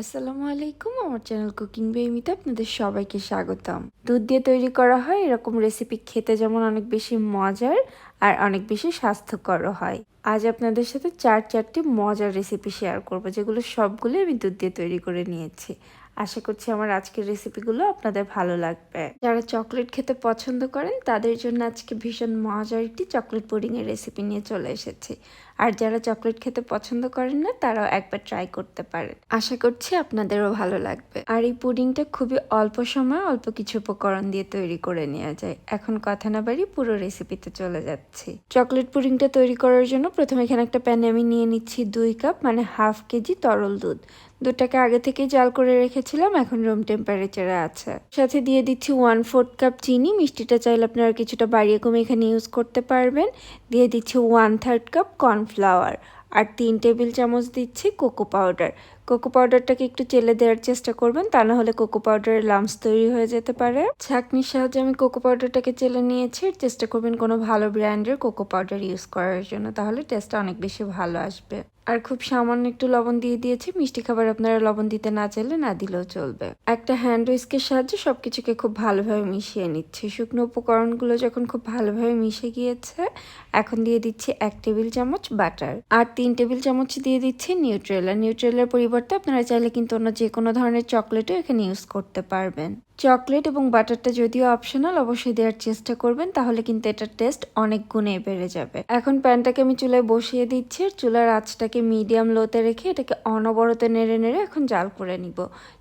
আসসালামু আলাইকুম, আমার চ্যানেল কুকিং বেমিতে আপনাদের সবাইকে স্বাগতম। দুধ দিয়ে তৈরি করা হয়, এরকম রেসিপি খেতে যেমন অনেক বেশি মজার আর অনেক বেশি স্বাস্থ্যকরও হয়। আজ আপনাদের সাথে চার চারটি মজার রেসিপি শেয়ার করব, যেগুলো সবগুলো আমি দুধ দিয়ে তৈরি করে নিয়েছি। আশা করছি আমার আজকের রেসিপিগুলো আপনাদের ভালো লাগবে। যারা চকলেট খেতে পছন্দ করেন, তাদের জন্য আজকে ভীষণ মজার একটি চকলেট পুডিংয়ের রেসিপি নিয়ে চলে এসেছি। আর যারা চকলেট খেতে পছন্দ করেন না, তারাও একবার ট্রাই করতে পারেন। আশা করছি আপনাদেরও ভালো লাগবে। আর এই পুডিংটা খুবই অল্প সময় অল্প কিছু উপকরণ দিয়ে তৈরি করে নেওয়া যায়। এখন কথা না বাড়ি পুরো রেসিপিতে চলে যাচ্ছি। চকলেট পুডিংটা তৈরি করার জন্য প্রথমে এখানে একটা প্যানে আমি নিয়ে নিচ্ছি দুই কাপ মানে হাফ কেজি তরল দুধ। দুধটাকে আগে থেকে জাল করে রেখেছিলাম, এখন রুম টেম্পারেচারে আছে। সাথে দিয়ে দিচ্ছি ওয়ান ফোর্থ কাপ চিনি, মিষ্টিটা চাইলে আপনারা কিছুটা বাড়িয়ে কমে এখানে ইউজ করতে পারবেন। দিয়ে দিচ্ছি ওয়ান থার্ড কাপ কর্নফ্লাওয়ার আর তিন টেবিল চামচ দিচ্ছি কোকো পাউডার কোকো পাউডারটাকে একটু চেলে দেওয়ার চেষ্টা করবেন, তা না হলে কোকো পাউডারের লামস তৈরি হয়ে যেতে পারে। ছাঁকনির সাহায্যে আমি কোকো পাউডারটাকে চেলে নিয়েছি, চেষ্টা করবেন কোনো ভালো ব্র্যান্ডের কোকো পাউডার ইউজ করার জন্য, তাহলে টেস্টটা অনেক বেশি ভালো আসবে। আর খুব সামান্য একটু লবণ দিয়ে দিয়েছি, মিষ্টি খাবার আপনারা লবণ দিতে না চাইলে না দিলেও চলবে। একটা হ্যান্ড উইস্কের সাহায্যে সব কিছুকে খুব ভালোভাবে মিশিয়ে নিচ্ছে। শুকনো উপকরণগুলো যখন খুব ভালোভাবে মিশে গিয়েছে, এখন দিয়ে দিচ্ছি এক টেবিল চামচ বাটার আর তিন টেবিল চামচ দিয়ে দিচ্ছি নিউট্রেলা নিউট্রেলার পরিবর্তে আপনারা চাইলে কিন্তু অন্য যে কোনো ধরনের চকলেটও এখানে ইউজ করতে পারবেন। চকলেট এবং বাটারটা যদিও অপশনাল অবশ্যই দেওয়ার চেষ্টা করবেন, তাহলে কিন্তু এটার টেস্ট অনেক গুণে বেড়ে যাবে। এখন প্যানটাকে আমি চুলায় বসিয়ে দিচ্ছি, আর চুলার আঁচটাকে মিডিয়াম লোতে রেখে এটাকে অনবরত নেড়ে নেড়ে এখন জাল করে নিব।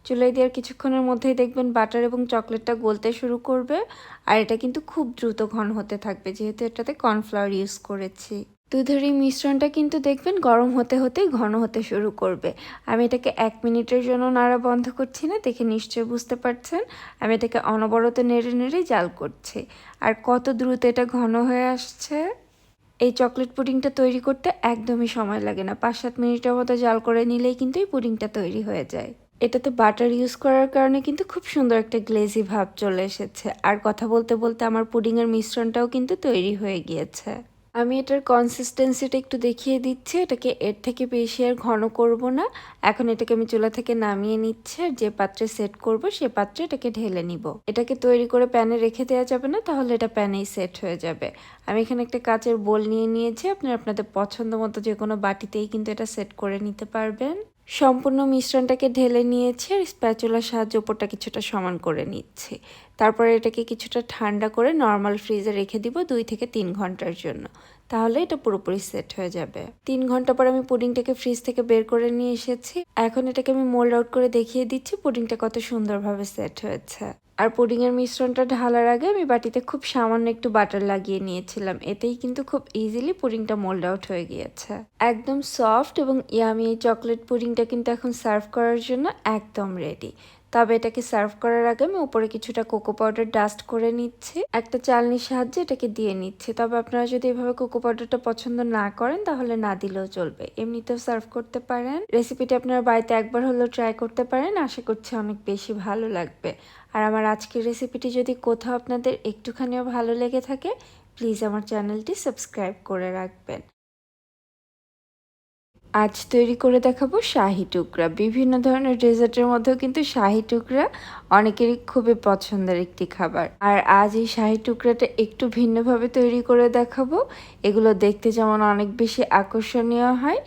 চুলায় দেওয়ার কিছুক্ষণের মধ্যেই দেখবেন বাটার এবং চকলেটটা গলতে শুরু করবে, আর এটা কিন্তু খুব দ্রুত ঘন হতে থাকবে, যেহেতু এটাতে কর্নফ্লাওয়ার ইউজ করেছি। দুধের এই মিশ্রণটা কিন্তু দেখবেন গরম হতে হতেই ঘন হতে শুরু করবে। আমি এটাকে এক মিনিটের জন্য নাড়া বন্ধ করছি না, দেখে নিশ্চয়ই বুঝতে পারছেন। আমি এটাকে অনবরত নেড়ে নেড়ে জাল করছি। আর কত দ্রুত এটা ঘন হয়ে আসছে। এই চকলেট পুডিংটা তৈরি করতে একদমই সময় লাগে না। পাঁচ সাত মিনিটের মতো জাল করে নিলেই কিন্তু এই পুডিংটা তৈরি হয়ে যায়। এটাতে বাটার ইউজ করার কারণে কিন্তু খুব সুন্দর একটা গ্লেজি ভাব চলে এসেছে। আর কথা বলতে বলতে আমার পুডিংয়ের মিশ্রণটাও কিন্তু তৈরি হয়ে গিয়েছে। আমি এটার কনসিস্টেন্সিটা একটু দেখিয়ে দিচ্ছি। এটাকে এর থেকে বেশি আর ঘন করব না। এখন এটাকে আমি চুলা থেকে নামিয়ে নিচ্ছি আর যে পাত্রে সেট করব সে পাত্রে এটাকে ঢেলে নিব। এটাকে তৈরি করে প্যানে রেখে দেওয়া যাবে না, তাহলে এটা প্যানেই সেট হয়ে যাবে। আমি এখানে একটা কাচের বোল নিয়ে নিয়েছি। আপনারা আপনাদের পছন্দ মতো যে কোনো বাটিতেই কিন্তু এটা সেট করে নিতে পারবেন। সম্পূর্ণ মিশ্রণটাকে ঢেলে নিয়েছি, আর স্প্যাচুলার সাহায্যে ওপরটা কিছুটা সমান করে নিচ্ছে। তারপরে এটাকে কিছুটা ঠান্ডা করে নর্মাল ফ্রিজে রেখে দিব দুই থেকে তিন ঘণ্টার জন্য। তাহলে এটা পুরোপুরি সেট হয়ে যাবে। তিন ঘণ্টা পর আমি পুডিংটাকে ফ্রিজ থেকে বের করে নিয়ে এসেছি। এখন এটাকে আমি মোল্ড আউট করে দেখিয়ে দিচ্ছি, পুডিংটা কত সুন্দরভাবে সেট হয়েছে। আর পুডিংয়ের মিশ্রণটা ঢালার আগে আমি বাটিতে খুব সামান্য একটু বাটার লাগিয়ে নিয়েছিলাম। এতেই কিন্তু খুব ইজিলি পুডিংটা মোল্ড আউট হয়ে গিয়েছে। একদম সফট এবং ইয়ামি এই চকলেট পুডিংটা কিন্তু এখন সার্ভ করার জন্য একদম রেডি তবে এটাকে সার্ভ করার আগে আমি উপরে কিছুটা কোকো পাউডার ডাস্ট করে নিচ্ছি। একটা চালনির সাহায্যে এটাকে দিয়ে নিচ্ছি। তবে আপনারা যদি এভাবে কোকো পাউডারটা পছন্দ না করেন, তাহলে না দিলেও চলবে। এমনিতেও সার্ভ করতে পারেন। রেসিপিটা আপনারা বাড়িতে একবার হলেও ট্রাই করতে পারেন। আশা করছি অনেক বেশি ভালো লাগবে। আর আমার আজকের রেসিপিটি যদি কোথাও আপনাদের একটুখানিও ভালো লেগে থাকে প্লিজ আমার চ্যানেলটি সাবস্ক্রাইব করে রাখবেন। আজ তৈরি করে দেখাবো শাহি টুকরা। বিভিন্ন ধরনের ডেজার্টের মধ্যেও কিন্তু শাহি টুকরা অনেকেরই খুবই পছন্দের একটি খাবার। আর আজ এই শাহি টুকরাটা একটু ভিন্নভাবে তৈরি করে দেখাবো। এগুলো দেখতে যেমন অনেক বেশি আকর্ষণীয় হয়,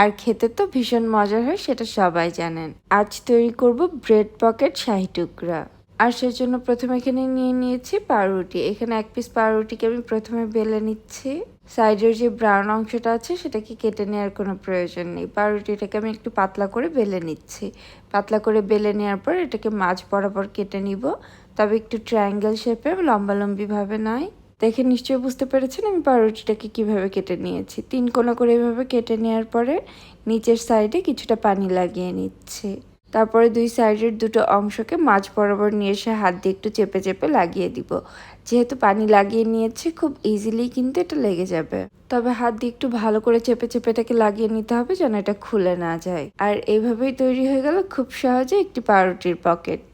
আর খেতে তো ভীষণ মজার হয়, সেটা সবাই জানেন। আজ তৈরি করব ব্রেড পকেট শাহি টুকরা। আর সেজন্য প্রথমে এখানে নিয়ে নিয়েছি পাউরুটি। এখানে এক পিস পাউরুটিকে আমি প্রথমে বেলে নিচ্ছি। সাইডের যে ব্রাউন অংশটা আছে, সেটাকে কেটে নেওয়ার কোনো প্রয়োজন নেই। পাউরুটিটাকে আমি একটু পাতলা করে বেলে নিচ্ছি। পাতলা করে বেলে নেওয়ার পর এটাকে মাছ বরাবর কেটে নিব। তবে একটু ট্রায়াঙ্গেল শেপে লম্বালম্বিভাবে নয়। দেখে নিশ্চয়ই বুঝতে পেরেছেন আমি পাউরুটিটাকে কীভাবে কেটে নিয়েছি। তিন কোনা করে এভাবে কেটে নেওয়ার পরে নিচের সাইডে কিছুটা পানি লাগিয়ে নিচ্ছি। তারপরে দুই সাইডের দুটো অংশকে মাছ বরাবর নিয়ে এসে হাত দিয়ে একটু চেপে চেপে লাগিয়ে দিব। যেহেতু পানি লাগিয়ে নিয়েছি, খুব ইজিলি কিন্তু এটা লেগে যাবে। তবে হাত দিয়ে একটু ভালো করে চেপে চেপে এটাকে লাগিয়ে নিতে হবে যেন এটা খুলে না যায়। আর এইভাবেই তৈরি হয়ে গেল খুব সহজে একটি পাউরুটির পকেট।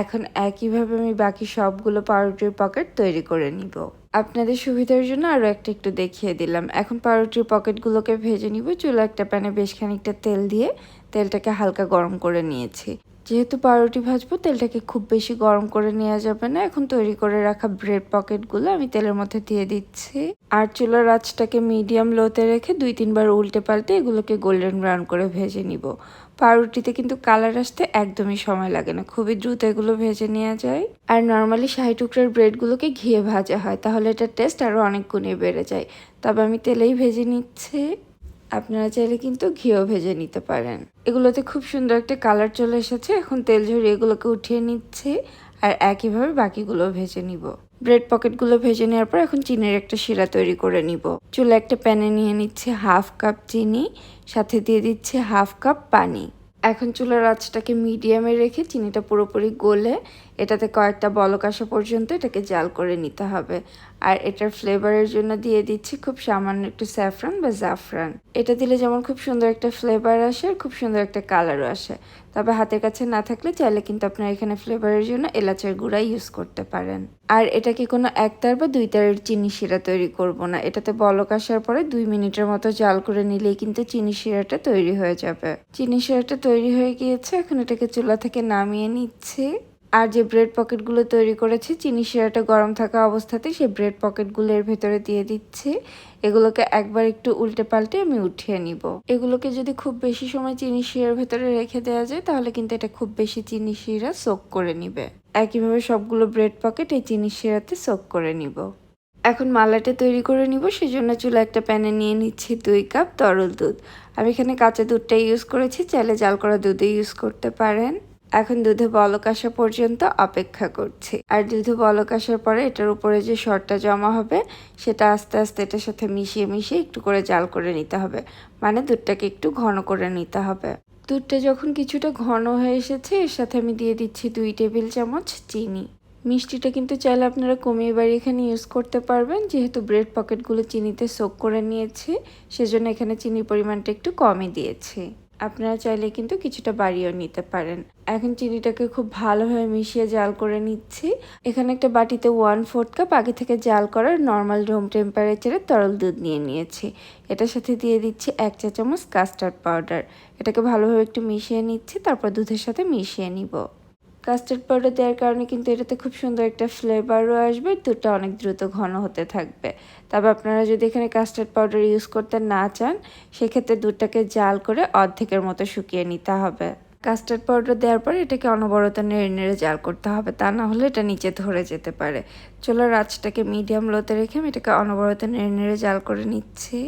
এখন একইভাবে আমি বাকি সবগুলো পাউরুটির পকেট তৈরি করে নিব। আপনাদের সুবিধার জন্য আরও একটা একটু দেখিয়ে দিলাম। এখন পাউরুটির পকেটগুলোকে ভেজে নিব, চুলো একটা প্যানে বেশ খানিকটা তেল দিয়ে তেলটাকে হালকা গরম করে নিয়েছি। যেহেতু পাউরুটি ভাজবো, তেলটাকে খুব বেশি গরম করে নেওয়া যাবে না। এখন তৈরি করে রাখা ব্রেড পকেটগুলো আমি তেলের মধ্যে দিয়ে দিচ্ছি। আর চুলার আঁচটাকে মিডিয়াম লোতে রেখে দুই তিনবার উল্টে পাল্টে এগুলোকে গোল্ডেন ব্রাউন করে ভেজে নিব। পাউরুটিতে কিন্তু কালার আসতে একদমই সময় লাগে না। খুবই দ্রুত এগুলো ভেজে নেওয়া যায়। আর নর্মালি শাহি টুকরার ব্রেডগুলোকে ঘিয়ে ভাজা হয়, তাহলে এটার টেস্ট আরও অনেক গুণে বেড়ে যায়। তবে আমি তেলেই ভেজে নিচ্ছি। আপনারা চাইলে কিন্তু ঘিও ভেজে নিতে পারেন। এগুলোতে খুব সুন্দর একটা কালার চলে এসেছে। এখন তেল ঝরিয়ে এগুলোকে উঠিয়ে নিচ্ছে। আর একইভাবে বাকিগুলো ভেজে নিব। ব্রেড পকেটগুলো ভেজে নেওয়ার পর এখন চিনির একটা শিরা তৈরি করে নিব। চুলে একটা প্যানে নিয়ে নিচ্ছে হাফ কাপ চিনি, সাথে দিয়ে দিচ্ছে হাফ কাপ পানি। এখন চুলার আঁচটাকে মিডিয়ামে রেখে চিনিটা পুরোপুরি গলে এটাতে কয়েকটা বলক আসা পর্যন্ত এটাকে জাল করে নিতে হবে। আর এটার ফ্লেভারের জন্য দিয়ে দিচ্ছি খুব সামান্য একটু স্যাফরান বা জাফরান। এটা দিলে যেমন খুব সুন্দর একটা ফ্লেভার আসে আর খুব সুন্দর একটা কালারও আসে। তবে হাতের কাছে না থাকলে চাইলে কিন্তু আপনার এখানে ফ্লেভারের জন্য এলাচের গুঁড়া ইউজ করতে পারেন। আর এটা কি কোনো একতার বা দুই তারের চিনি শিরা তৈরি করব না। এটাতে বলক আসার পরে দুই মিনিটের মতো জাল করে নিলেই কিন্তু চিনি শিরাটা তৈরি হয়ে যাবে। চিনি শিরাটা তৈরি হয়ে গিয়েছে, এখন এটাকে চুলা থেকে নামিয়ে নিচ্ছি। আর যে ব্রেড পকেটগুলো তৈরি করেছি, চিনি শিরাটা গরম থাকা অবস্থাতে সেই ব্রেড পকেটগুলো এর ভেতরে দিয়ে দিচ্ছি। এগুলোকে একবার একটু উল্টে পাল্টে আমি উঠিয়ে নিব। এগুলোকে যদি খুব বেশি সময় চিনি শিরার ভেতরে রেখে দেওয়া যায়, তাহলে কিন্তু এটা খুব বেশি চিনি শিরা সোক করে নিবে। একইভাবে সবগুলো ব্রেড পকেট এই চিনি শিরাতে সোক করে নিব। এখন মালাটা তৈরি করে নিব, সেজন্য চুলা একটা প্যানে নিয়ে নিচ্ছি দুই কাপ তরল দুধ। আমি এখানে কাঁচা দুধটা ইউজ করেছি, চাইলে জাল করা দুধে ইউজ করতে পারেন। এখন দুধে বলক আসা পর্যন্ত অপেক্ষা করছি। আর দুধে বলক আসার পরে এটার উপরে যে শরটা জমা হবে, সেটা আস্তে আস্তে এটার সাথে মিশিয়ে মিশিয়ে একটু করে জাল করে নিতে হবে। মানে দুধটাকে একটু ঘন করে নিতে হবে। দুধটা যখন কিছুটা ঘন হয়ে এসেছে, এর সাথে আমি দিয়ে দিচ্ছি দুই টেবিল চামচ চিনি। মিষ্টিটা কিন্তু চাইলে আপনারা কমিয়ে বাড়িয়ে এখানে ইউজ করতে পারবেন। যেহেতু ব্রেড পকেটগুলো চিনিতে সোক করে নিয়েছে, সেজন্য এখানে চিনির পরিমাণটা একটু কমই দিয়েছি। আপনারা চাইলে কিন্তু কিছুটা বাড়িয়েও নিতে পারেন। এখন চিনিটাকে খুব ভালোভাবে মিশিয়ে জাল করে নিচ্ছি। এখানে একটা বাটিতে ওয়ান ফোর্থ কাপ আগে থেকে জাল করার নর্মাল রুম টেম্পারেচারে তরল দুধ নিয়ে নিয়েছি। এটার সাথে দিয়ে দিচ্ছি এক চা চামচ কাস্টার্ড পাউডার এটাকে ভালোভাবে একটু মিশিয়ে নিচ্ছি, তারপর দুধের সাথে মিশিয়ে নিব। কাস্টার্ড পাউডার দেওয়ার কারণে কিন্তু এটাতে খুব সুন্দর একটা ফ্লেভারও আসবে, দুধটা অনেক দ্রুত ঘন হতে থাকবে। তবে আপনারা যদি এখানে কাস্টার্ড পাউডার ইউজ করতে না চান, সেক্ষেত্রে দুধটাকে জাল করে অর্ধেকের মতো শুকিয়ে নিতে হবে। কাস্টার্ড পাউডার দেওয়ার পরে এটাকে অনবরত নেড়ে নেড়ে জাল করতে হবে, তা না হলে এটা নিচে ধরে যেতে পারে। চলো আঁচটাকে মিডিয়াম লোতে রেখে আমি এটাকে অনবরত নেড়ে নেড়ে জাল করে নিচ্ছি।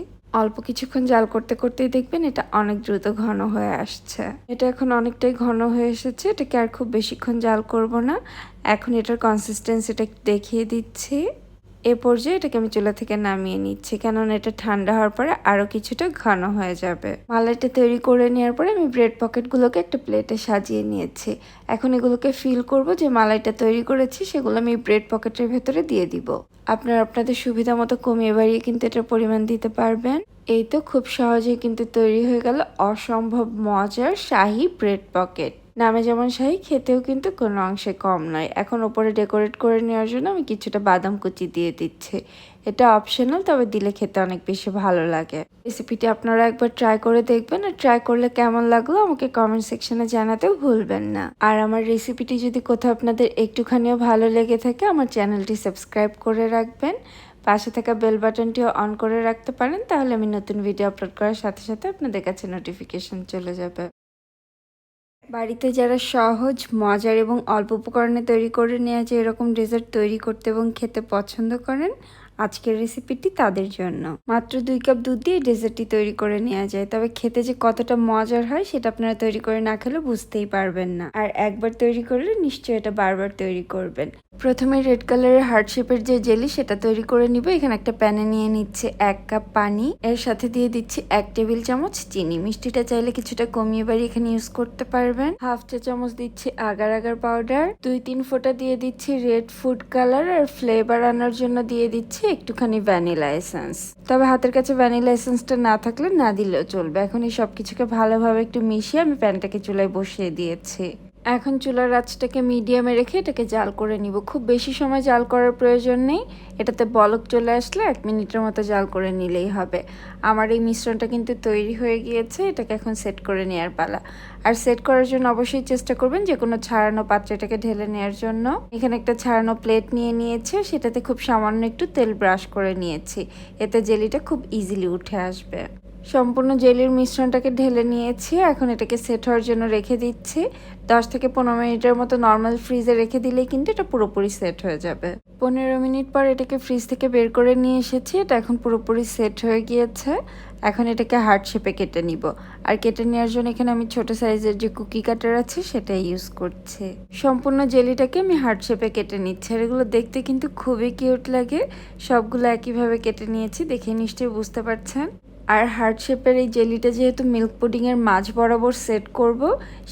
অল্প কিছুক্ষণ জাল করতে করতেই দেখবেন এটা অনেক দ্রুত ঘন হয়ে আসছে। এটা এখন অনেকটাই ঘন হয়ে এসেছে, এটাকে আর খুব বেশিক্ষণ জাল করব না। এখন এটার কনসিস্টেন্সিটা দেখিয়ে দিচ্ছি। এ পর্যায়ে এটাকে আমি চুলা থেকে নামিয়ে নিচ্ছি, কেননা এটা ঠান্ডা হওয়ার পরে আরও কিছুটা ঘন হয়ে যাবে। মালাইটা তৈরি করে নেওয়ার পরে আমি ব্রেড পকেটগুলোকে একটা প্লেটে সাজিয়ে নিয়েছি। এখন এগুলোকে ফিল করব, যে মালাইটা তৈরি করেছি সেগুলো আমি ব্রেড পকেটের ভেতরে দিয়ে দিব। আপনারা আপনাদের সুবিধা মতো কমিয়ে বাড়িয়ে কিন্তু এটার পরিমাণ দিতে পারবেন। এই তো খুব সহজেই কিন্তু তৈরি হয়ে গেল অসম্ভব মজার শাহি ব্রেড পকেট নামে যেমন শাহি খেতেও কিন্তু কোনো অংশে কম নয়। এখন ওপরে ডেকোরেট করে নেওয়ার জন্য আমি কিছুটা বাদাম কুচি দিয়ে দিচ্ছি। এটা অপশনাল তবে দিলে খেতে অনেক বেশি ভালো লাগে। রেসিপিটি আপনারা একবার ট্রাই করে দেখবেন আর ট্রাই করলে কেমন লাগল আমাকে কমেন্ট সেকশনে জানাতেও ভুলবেন না। আর আমার রেসিপিটি যদি কোথাও আপনাদের একটুখানিও ভালো লেগে থাকে, আমার চ্যানেলটি সাবস্ক্রাইব করে রাখবেন। পাশে থাকা বেল বাটনটিও অন করে রাখতে পারেন, তাহলে আমি নতুন ভিডিও আপলোড করার সাথে সাথে আপনাদের কাছে নোটিফিকেশন চলে যাবে। বাড়িতে যারা সহজ, মজার এবং অল্প উপকরণে তৈরি করে নেওয়া যায় এরকম ডেজার্ট তৈরি করতে এবং খেতে পছন্দ করেন আজকের রেসিপিটি তাদের জন্য। মাত্র দুই কাপ দুধ দিয়ে ডেজার্টটি তৈরি করে নেওয়া যায়। তবে খেতে যে কতটা মজার হয়, সেটা আপনারা তৈরি করে না খেলে বুঝতেই পারবেন না। আর একবার তৈরি করলে নিশ্চয়ই এটা বারবার তৈরি করবেন। প্রথমে রেড কালারের হার্ট শেপের যে জেলি সেটা তৈরি করে নিব। এখানে একটা প্যানে নিয়ে নিচ্ছে এক কাপ পানি। এর সাথে দিয়ে দিচ্ছি এক টেবিল চামচ চিনি। মিষ্টিটা চাইলে কিছুটা কমিয়ে বাড়ি এখানে ইউজ করতে পারবেন। হাফ চা চামচ দিচ্ছি আগার আগার পাউডার দুই, তিন ফোঁটা দিয়ে দিচ্ছি রেড ফুড কালার আর ফ্লেভার আনার জন্য দিয়ে দিচ্ছি একটুখানি ভ্যানিলা এসেন্স তবে হাতের কাছে ভ্যানিলা এসেন্সটা না থাকলে না দিলেও চলবে। এখন এই সব কিছুকে ভালোভাবে একটু মিশিয়ে আমি প্যানটাকে চুলায় বসিয়ে দিয়েছি। এখন চুলার আঁচটাকে মিডিয়ামে রেখে এটাকে জাল করে নিব। খুব বেশি সময় জাল করার প্রয়োজন নেই। এটাতে বলক চলে আসলে এক মিনিটের মতো জাল করে নিলেই হবে। আমার এই মিশ্রণটা কিন্তু তৈরি হয়ে গিয়েছে, এটাকে এখন সেট করে নেওয়ার পালা। আর সেট করার জন্য অবশ্যই চেষ্টা করবেন যে কোনো ছাড়ানো পাত্রে এটাকে ঢেলে নেওয়ার জন্য। এখানে একটা ছাড়ানো প্লেট নিয়ে নিয়েছে সেটাতে খুব সামান্য একটু তেল ব্রাশ করে নিয়েছি। এতে জেলিটা খুব ইজিলি উঠে আসবে। সম্পূর্ণ জেলির মিশ্রণটাকে ঢেলে নিয়েছি। এখন এটাকে সেট হওয়ার জন্য রেখে দিচ্ছি। দশ থেকে পনেরো মিনিটের মতো নর্মাল ফ্রিজে রেখে দিলেই কিন্তু এটা পুরোপুরি সেট হয়ে যাবে। পনেরো মিনিট পর এটাকে ফ্রিজ থেকে বের করে নিয়ে এসেছি। এটা এখন পুরোপুরি সেট হয়ে গিয়েছে। এখন এটাকে হার্ট শেপে কেটে নিব। আর কেটে নেওয়ার জন্য এখানে আমি ছোট সাইজের যে কুকি কাটার আছে, সেটাই ইউজ করছি। সম্পূর্ণ জেলিটাকে আমি হার্ট শেপে কেটে নিচ্ছি। আর এগুলো দেখতে কিন্তু খুবই কিউট লাগে। সবগুলো একইভাবে কেটে নিয়েছি। দেখে নিশ্চয়ই বুঝতে পারছেন। আর হার্ট শেপের এই জেলিটা যেহেতু মিল্ক পুডিংয়ের মাঝ বরাবর সেট করব,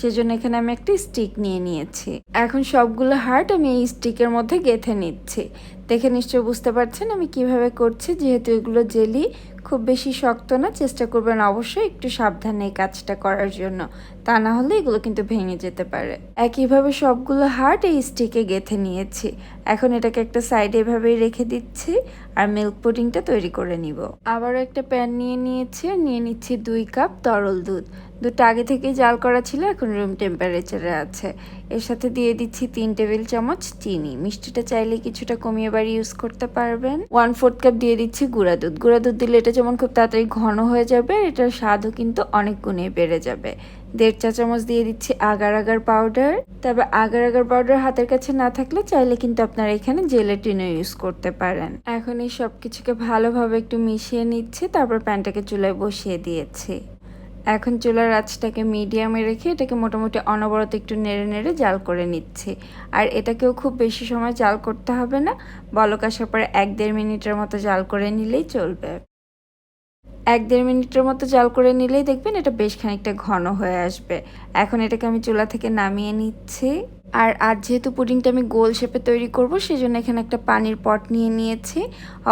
সেজন্য এখানে আমি একটা স্টিক নিয়ে নিয়েছি। এখন সবগুলো হার্ট আমি এই স্টিকের মধ্যে গেঁথে নিচ্ছি। দেখে নিশ্চয় বুঝতে পারছেন আমি কীভাবে করছি, যেহেতু এগুলো জেলি খুব বেশি শক্ত না, চেষ্টা করবেন অবশ্যই একটু সাবধানে এই কাজটা করার জন্য। তা না হলে এগুলো কিন্তু ভেঙে যেতে পারে। একইভাবে সবগুলো হার্ট এই স্টিকে গেঁথে নিয়েছি। এখন এটাকে একটা সাইডে এভাবেই রেখে দিচ্ছি আর মিল্ক পুডিংটা তৈরি করে নিব। আবারও একটা প্যান নিয়ে নিয়েছি নিয়ে নিচ্ছি দুই কাপ তরল দুধ। দুধটা আগে থেকেই জাল করা ছিল, এখন রুম টেম্পারেচারে আছে। এর সাথে দিয়ে দিচ্ছি তিন টেবিল চামচ চিনি। মিষ্টিটা চাইলে কিছুটা কমিয়ে বাড়ি ইউজ করতে পারবেন। ওয়ান ফোর্থ কাপ দিয়ে দিচ্ছি গুঁড়া দুধ। গুঁড়া দুধ দিলে এটা যেমন খুব তাড়াতাড়ি ঘন হয়ে যাবে এটার স্বাদও কিন্তু অনেক গুণে বেড়ে যাবে। দেড় চা চামচ দিয়ে দিচ্ছি আগার আগার পাউডার তবে আগার আগার পাউডার হাতের কাছে না থাকলে চাইলে কিন্তু আপনারা এখানে জেলেটিনও ইউজ করতে পারেন। এখন এই সব কিছুকে ভালোভাবে একটু মিশিয়ে নিচ্ছি, তারপর প্যানটাকে চুলায় বসিয়ে দিয়েছি। এখন চুলার আঁচটাকে মিডিয়ামে রেখে এটাকে মোটামুটি অনবরত একটু নেড়ে নেড়ে জাল করে নিচ্ছে। আর এটাকেও খুব বেশি সময় জাল করতে হবে না। বলক আসার পরে এক দেড় মিনিটের মতো জাল করে নিলেই চলবে। এক দেড় মিনিটের মতো জাল করে নিলেই দেখবেন এটা বেশ খানিকটা ঘন হয়ে আসবে। এখন এটাকে আমি চুলা থেকে নামিয়ে নিচ্ছি। আর আজ যেহেতু পুডিংটা আমি গোল শেপে তৈরি করব, সেজন্য এখানে একটা পানির পট নিয়ে নিয়েছি।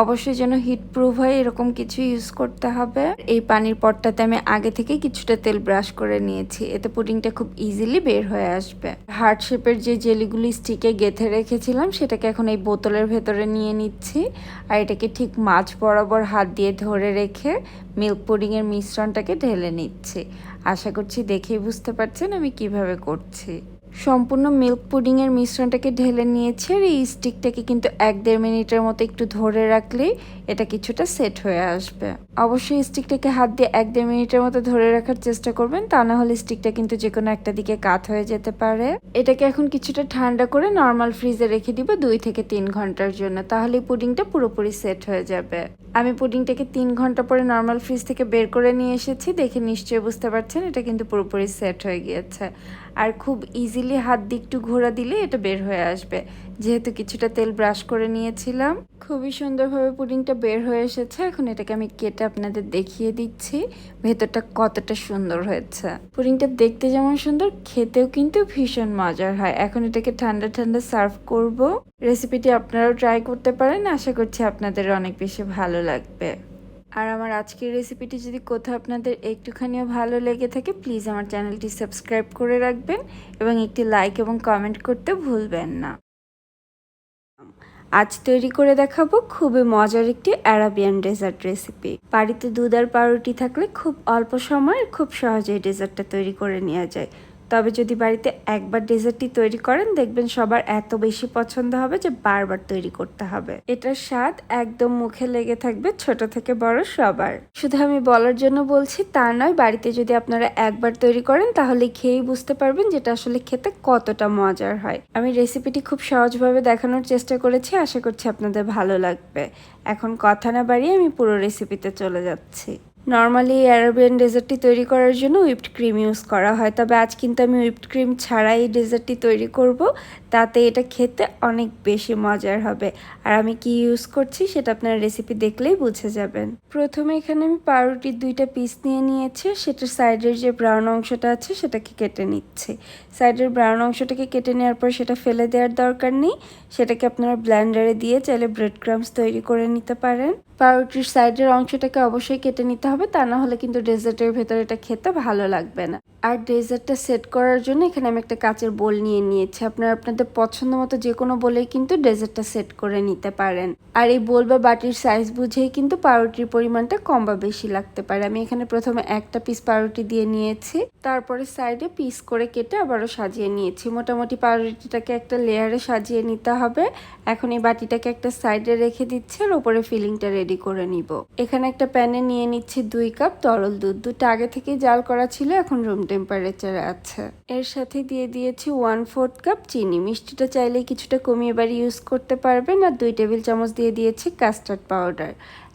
অবশ্যই যেন হিট প্রুফ হয়, এরকম কিছু ইউজ করতে হবে। এই পানির পটটাতে আমি আগে থেকে কিছুটা তেল ব্রাশ করে নিয়েছি। এতে পুডিংটা খুব ইজিলি বের হয়ে আসবে। হার্ট শেপের যে জেলিগুলি স্টিকে গেঁথে রেখেছিলাম, সেটাকে এখন এই বোতলের ভেতরে নিয়ে নিচ্ছি। আর এটাকে ঠিক মাছ বরাবর হাত দিয়ে ধরে রেখে মিল্ক পুডিংয়ের মিশ্রণটাকে ঢেলে নিচ্ছে। আশা করছি দেখেই বুঝতে পারছেন আমি কীভাবে করছি। সম্পূর্ণ মিল্ক পুডিংয়ের মিশ্রণটাকে ঢেলে নিয়েছি আর এই স্টিকটাকে কিন্তু এক দেড় মিনিটের মতো একটু ধরে রাখলেই এটা কিছুটা সেট হয়ে আসবে। অবশ্যই স্টিকটাকে হাত দিয়ে এক দেড় মিনিটের মতো ধরে রাখার চেষ্টা করবেন, তা না হলে স্টিকটা কিন্তু যে কোনো একটা দিকে কাত হয়ে যেতে পারে। এটাকে এখন কিছুটা ঠান্ডা করে নর্মাল ফ্রিজে রেখে দিব দুই থেকে তিন ঘণ্টার জন্য, তাহলে পুডিংটা পুরোপুরি সেট হয়ে যাবে। আমি পুডিংটাকে তিন ঘণ্টা পরে নর্মাল ফ্রিজ থেকে বের করে নিয়ে এসেছি, দেখে নিশ্চয়ই বুঝতে পারছেন, এটা কিন্তু পুরোপুরি সেট হয়ে গিয়েছে। আর খুব ইজিলি হাত দিয়ে একটু ঘোরা দিলে এটা বের হয়ে আসবে। যেহেতু কিছুটা তেল ব্রাশ করে নিয়েছিলাম। খুবই সুন্দরভাবে পুডিংটা বের হয়ে এসেছে। এখন এটাকে আমি কেটে আপনাদের দেখিয়ে দিচ্ছি ভেতরটা কতটা সুন্দর হয়েছে। পুডিংটা দেখতে যেমন সুন্দর, খেতেও কিন্তু ভীষণ মজার হয়। এখন এটাকে ঠান্ডা ঠান্ডা সার্ভ করব। রেসিপিটি আপনারাও ট্রাই করতে পারেন। আশা করছি আপনাদের অনেক বেশি ভালো লাগবে। আর আমার আজকের রেসিপিটি যদি কোথাও আপনাদের একটুখানিও ভালো লেগে থাকে প্লিজ আমার চ্যানেলটি সাবস্ক্রাইব করে রাখবেন এবং একটি লাইক এবং কমেন্ট করতে ভুলবেন না। আজ তৈরি করে দেখাবো খুবই মজার একটি অ্যারাবিয়ান ডেজার্ট রেসিপি বাড়িতে দুধ আর পাউরুটি থাকলে খুব অল্প সময়ে খুব সহজেই ডেজার্টটা তৈরি করে নেওয়া যায়। তবে যদি বাড়িতে একবার ডেজার্টটি তৈরি করেন, দেখবেন সবার এত বেশি পছন্দ হবে যে বারবার তৈরি করতে হবে। এটার স্বাদ একদম মুখে লেগে থাকবে ছোট থেকে বড় সবার। শুধু আমি বলার জন্য বলছি, তা নয়, বাড়িতে যদি আপনারা একবার তৈরি করেন, তাহলে খেয়েই বুঝতে পারবেন যেটা আসলে খেতে কতটা মজার হয়। আমি রেসিপিটি খুব সহজভাবে দেখানোর চেষ্টা করেছি, আশা করছি আপনাদের ভালো লাগবে। এখন কথা না বাড়িয়ে আমি পুরো রেসিপিতে চলে যাচ্ছি। নর্মালি অ্যারাবিয়ান ডেজার্টটি তৈরি করার জন্য হুইপড ক্রিম ইউজ করা হয়। তবে আজ কিন্তু আমি হুইপড ক্রিম ছাড়াই ডেজার্টটি তৈরি করব। তাতে এটা খেতে অনেক বেশি মজার হবে। আর আমি কি ইউজ করছি সেটা আপনার রেসিপি দেখলেই বুঝে যাবেন। প্রথমে এখানে আমি পাউরুটির দুইটা পিস নিয়ে নিয়েছি সেটার সাইডের যে ব্রাউন অংশটা আছে সেটাকে কেটে নিচ্ছি। সাইডের ব্রাউন অংশটাকে কেটে নেওয়ার পর সেটা ফেলে দেওয়ার দরকার নেই। সেটাকে আপনারা ব্ল্যান্ডারে দিয়ে চাইলে ব্রেড ক্রামস তৈরি করে নিতে পারেন। পাউরুটির সাইডের অংশটাকে অবশ্যই কেটে নিতে হবে, তা না হলে কিন্তু ডেজার্টের ভেতরে এটা খেতে ভালো লাগবে না। আর ডেজার্টটা সেট করার জন্য এখানে আমি একটা কাচের বোল নিয়ে নিয়েছি। আপনারা আপনাদের পছন্দ মতো যে কোনো বলেই কিন্তু ডেজার্টটা সেট করে নিতে পারেন। আর এই বোল বা বাটির সাইজ বুঝেই কিন্তু পাউরুটির পরিমাণটা কম বা বেশি লাগতে পারে। আমি এখানে প্রথমে একটা পিস পাউরুটি দিয়ে নিয়েছি। তারপরে সাইডে পিস করে কেটে আবারও সাজিয়ে নিয়েছি। মোটামুটি পাউরুটিটাকে একটা লেয়ারে সাজিয়ে নিতে হবে। এখন এই বাটিটাকে একটা সাইডে রেখে দিচ্ছি আর ওপরে ফিলিংটা রেডি করে নিব। এখানে একটা প্যানে নিয়ে নিচ্ছি দুই কাপ তরল দুধ। দুধটা আগে থেকেই জাল করা ছিল, এখন রুম টেম্পারেচারে আছে। এর সাথে দিয়ে দিয়েছি ওয়ান ফোর্থ কাপ চিনি। মিষ্টিটা চাইলে কিছুটা কমিয়ে বাড়ি ইউজ করতে পারবেন আর দুই টেবিল চামচ দিয়ে দিয়েছি কাস্টার্ড পাউডার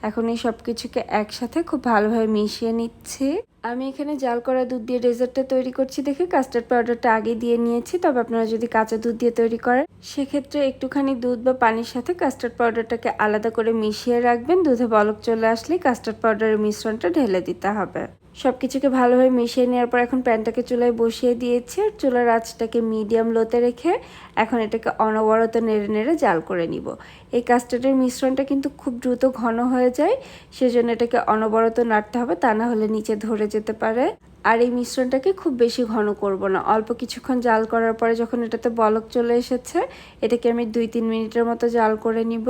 এখন এই সব কিছুকে একসাথে খুব ভালোভাবে মিশিয়ে নিচ্ছি। আমি এখানে জাল করা দুধ দিয়ে ডেজার্টটা তৈরি করছি দেখে কাস্টার্ড পাউডারটা আগে দিয়ে নিয়েছি। তবে আপনারা যদি কাঁচা দুধ দিয়ে তৈরি করেন, সেক্ষেত্রে একটুখানি দুধ বা পানির সাথে কাস্টার্ড পাউডারটাকে আলাদা করে মিশিয়ে রাখবেন। দুধে বলক চলে আসলে কাস্টার্ড পাউডারের মিশ্রণটা ঢেলে দিতে হবে। সব কিছুকে ভালোভাবে মিশিয়ে নেওয়ার পর এখন প্যানটাকে চুলায় বসিয়ে দিয়েছি। আর চুলার আঁচটাকে মিডিয়াম লোতে রেখে এখন এটাকে অনবরত নেড়ে নেড়ে জাল করে নিব। এই কাস্টার্ডের মিশ্রণটা কিন্তু খুব দ্রুত ঘন হয়ে যায়, সেজন্য এটাকে অনবরত নাড়তে হবে, তা না হলে নিচে ধরে যেতে পারে। আর এই মিশ্রণটাকে খুব বেশি ঘন করব না। অল্প কিছুক্ষণ জাল করার পরে যখন এটাতে বলক চলে এসেছে, এটাকে আমি দুই তিন মিনিটের মতো জাল করে নিব।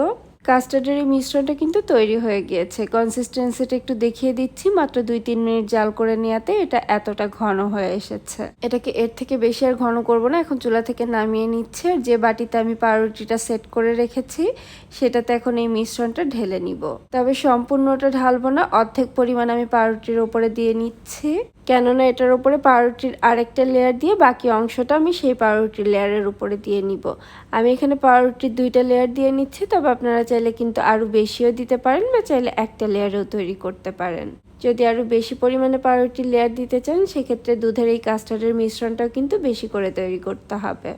কাস্টার্ডের এই মিশ্রণটা কিন্তু তৈরি হয়ে গিয়েছে। কনসিস্টেন্সিটা একটু দেখিয়ে দিচ্ছি, মাত্র দুই তিন মিনিট জাল করে নেওয়াতে এটা এতটা ঘন হয়ে এসেছে। এটাকে এর থেকে বেশি আর ঘন করব না, এখন চুলা থেকে নামিয়ে নিচ্ছে আর যে বাটিতে আমি পাউরুটিটা সেট করে রেখেছি, সেটাতে এখন এই মিশ্রণটা ঢেলে নিব। তবে সম্পূর্ণটা ঢালবো না, অর্ধেক পরিমাণ আমি পাউরুটির ওপরে দিয়ে নিচ্ছি। কেননা এটার উপরে পাউরুটির আরেকটা লেয়ার দিয়ে বাকি অংশটা আমি সেই পাউরুটির লেয়ারের উপরে দিয়ে নিব। আমি এখানে পাউরুটির দুইটা লেয়ার দিয়ে নিচ্ছি, তবে আপনারা চাইলে কিন্তু আরও বেশিও দিতে পারেন বা চাইলে একটা লেয়ারেও তৈরি করতে পারেন। যদি আরও বেশি পরিমাণে পাউরুটির লেয়ার দিতে চান, সেক্ষেত্রে দুধের এই কাস্টার্ডের মিশ্রণটাও কিন্তু বেশি করে তৈরি করতে হবে।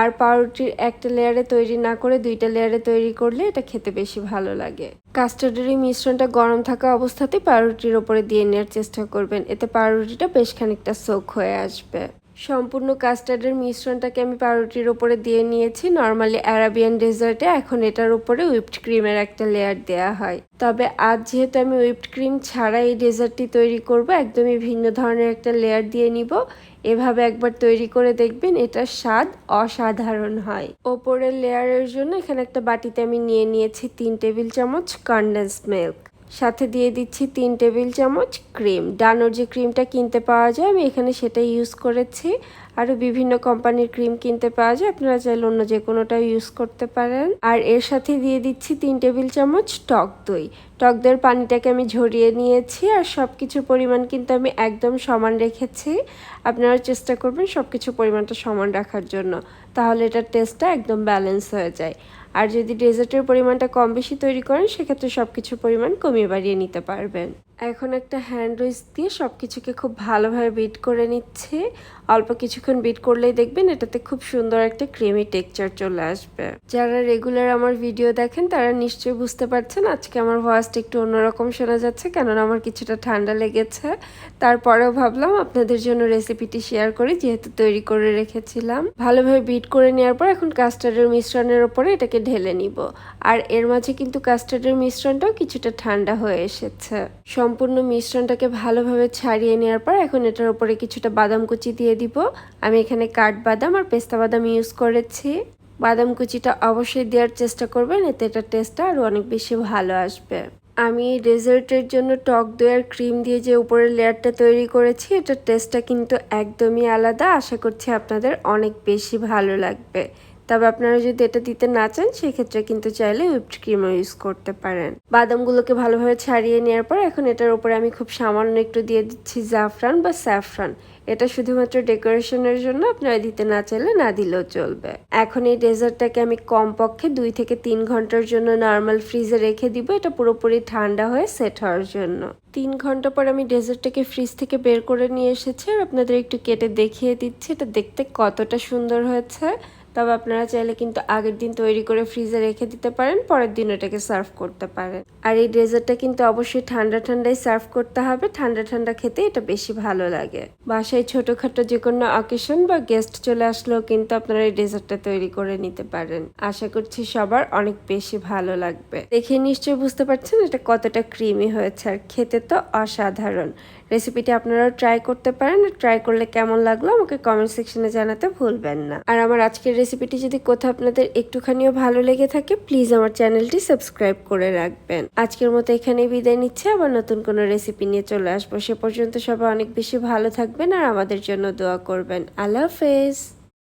আর পাউরুটির একটা লেয়ারে তৈরি না করে দুইটা লেয়ারে তৈরি করলে এটা খেতে বেশি ভালো লাগে। কাস্টার্ডের এই মিশ্রণটা গরম থাকা অবস্থাতেই পাউরুটির ওপরে দিয়ে নেওয়ার চেষ্টা করবেন। এতে পাউরুটিটা বেশ খানিকটা সোক হয়ে আসবে। সম্পূর্ণ কাস্টার্ডের মিশ্রণটাকে আমি পাউরুটির ওপরে দিয়ে নিয়েছি। নর্মালি অ্যারাবিয়ান ডেজার্টে এখন এটার উপরে হুইপড ক্রিমের একটা লেয়ার দেওয়া হয়। তবে আজ যেহেতু আমি হুইপড ক্রিম ছাড়া এই ডেজার্টটি তৈরি করব, একদমই ভিন্ন ধরনের একটা লেয়ার দিয়ে নিব। এভাবে একবার তৈরি করে দেখবেন এটার স্বাদ অসাধারণ হয়। ওপরের লেয়ারের জন্য এখানে একটা বাটিতে আমি নিয়ে নিয়েছি তিন টেবিল চামচ কন্ডেন্স মিল্ক সাথে দিয়ে দিচ্ছি তিন টেবিল চামচ ক্রিম। ডানোর যে ক্রিমটা কিনতে পাওয়া যায়, আমি এখানে সেটা ইউজ করেছি। আরও বিভিন্ন কোম্পানির ক্রিম কিনতে পাওয়া যায়, আপনারা চাইলে অন্য যে কোনোটা ইউজ করতে পারেন। আর এর সাথে দিয়ে দিচ্ছি তিন টেবিল চামচ টক দই। টক দইয়ের পানিটাকে আমি ঝরিয়ে নিয়েছি আর সব কিছুর পরিমাণ কিন্তু আমি একদম সমান রেখেছি। আপনারা চেষ্টা করবেন সব কিছু পরিমাণটা সমান রাখার জন্য। তাহলে এটার টেস্টটা একদম ব্যালেন্স হয়ে যায়। আর যদি ডেজার্টের পরিমাণটা কম বেশি তৈরি করেন, সেক্ষেত্রে সব কিছুর পরিমাণ কমিয়ে বাড়িয়ে নিতে পারবেন। এখন একটা হ্যান্ড উইচ দিয়ে সব কিছুকে খুব ভালোভাবে বিট করে নিচ্ছে। অল্প কিছুক্ষণ বিট করলেই দেখবেন এটাতে খুব সুন্দর একটা ক্রিমি টেক্সচার চলে আসবে। যারা রেগুলার আমার ভিডিও দেখেন, তারা নিশ্চয়ই বুঝতে পারছেন আজকে আমার ভয়েসটা একটু অন্যরকম শোনা যাচ্ছে, কেননা আমার কিছুটা ঠান্ডা লেগেছে। তারপরেও ভাবলাম আপনাদের জন্য রেসিপিটি শেয়ার করি, যেহেতু তৈরি করে রেখেছিলাম। ভালোভাবে বিট করে নেওয়ার পর এখন কাস্টার্ডের মিশ্রণের ওপরে এটাকে ঢেলে নিব। আর এর মাঝে কিন্তু কাস্টার্ডের মিশ্রণটাও কিছুটা ঠান্ডা হয়ে এসেছে। সম্পূর্ণ মিশ্রণটাকে ভালোভাবে ছাড়িয়ে নেওয়ার পর এখন এটার উপরে কিছুটা বাদাম কুচি দিয়ে দিব। আমি এখানে কাঠবাদাম আর পেস্তা বাদাম ইউজ করেছি। বাদাম কুচিটা অবশ্যই দেওয়ার চেষ্টা করবেন, এতে এটার টেস্টটা আরও অনেক বেশি ভালো আসবে। আমি ডেজার্টের জন্য টক দই আর ক্রিম দিয়ে যে উপরের লেয়ারটা তৈরি করেছি, এটার টেস্টটা কিন্তু একদমই আলাদা। আশা করছি আপনাদের অনেক বেশি ভালো লাগবে। তবে আপনারা যদি এটা দিতে না চান, সেক্ষেত্রে কিন্তু চাইলে হুইপড ক্রিমও ইউজ করতে পারেন। বাদামগুলোকে ভালোভাবে ছাড়িয়ে নেওয়ার পর এখন এটার উপরে আমি খুব সামান্য একটু দিয়ে দিচ্ছি জাফরান বা স্যাফরান। এটা শুধুমাত্র ডেকোরেশনের জন্য, আপনারা দিতে না চাইলে না দিলেও চলবে। এখন এই ডেজার্টটাকে আমি কমপক্ষে দুই থেকে তিন ঘণ্টার জন্য নর্মাল ফ্রিজে রেখে দিব। এটা পুরোপুরি ঠান্ডা হয়ে সেট হওয়ার জন্য। তিন ঘণ্টা পর আমি ডেজার্টটাকে ফ্রিজ থেকে বের করে নিয়ে এসেছি। আর আপনাদের একটু কেটে দেখিয়ে দিচ্ছি। এটা দেখতে কতটা সুন্দর হয়েছে। তবে আপনারা চাইলে কিন্তু আগের দিন তৈরি করে ফ্রিজে রেখে দিতে পারেন, পরের দিন ওটাকে সার্ভ করতে পারেন। আর এই ডেজার্টটা কিন্তু অবশ্যই ঠান্ডা ঠান্ডায় সার্ভ করতে হবে, ঠান্ডা ঠান্ডা খেতে এটা বেশি ভালো লাগে। বাসায় ছোটখাটো যে কোনো অকেশন বা গেস্ট চলে আসলেও কিন্তু আপনারা এই ডেজার্টটা তৈরি করে নিতে পারেন। আশা করছি সবার অনেক বেশি ভালো লাগবে। দেখে নিশ্চয়ই বুঝতে পারছেন এটা কতটা ক্রিমি হয়েছে, আর খেতে তো অসাধারণ। রেসিপিটি আপনারাও ট্রাই করতে পারেন ট্রাই করলে কেমন লাগল আমাকে কমেন্ট সেকশনে জানাতে ভুলবেন না। আর আমার আজকের রেসিপিটি যদি কোথাও আপনাদের একটুখানিও ভালো লেগে থাকে প্লিজ আমার চ্যানেলটি সাবস্ক্রাইব করে রাখবেন। আজকের মতো এখানেই বিদায় নিচ্ছে, আবার নতুন কোনো রেসিপি নিয়ে চলে আসব। সে পর্যন্ত সবাই অনেক বেশি ভালো থাকবেন আর আমাদের জন্য দোয়া করবেন। আল্লাহ হাফেজ।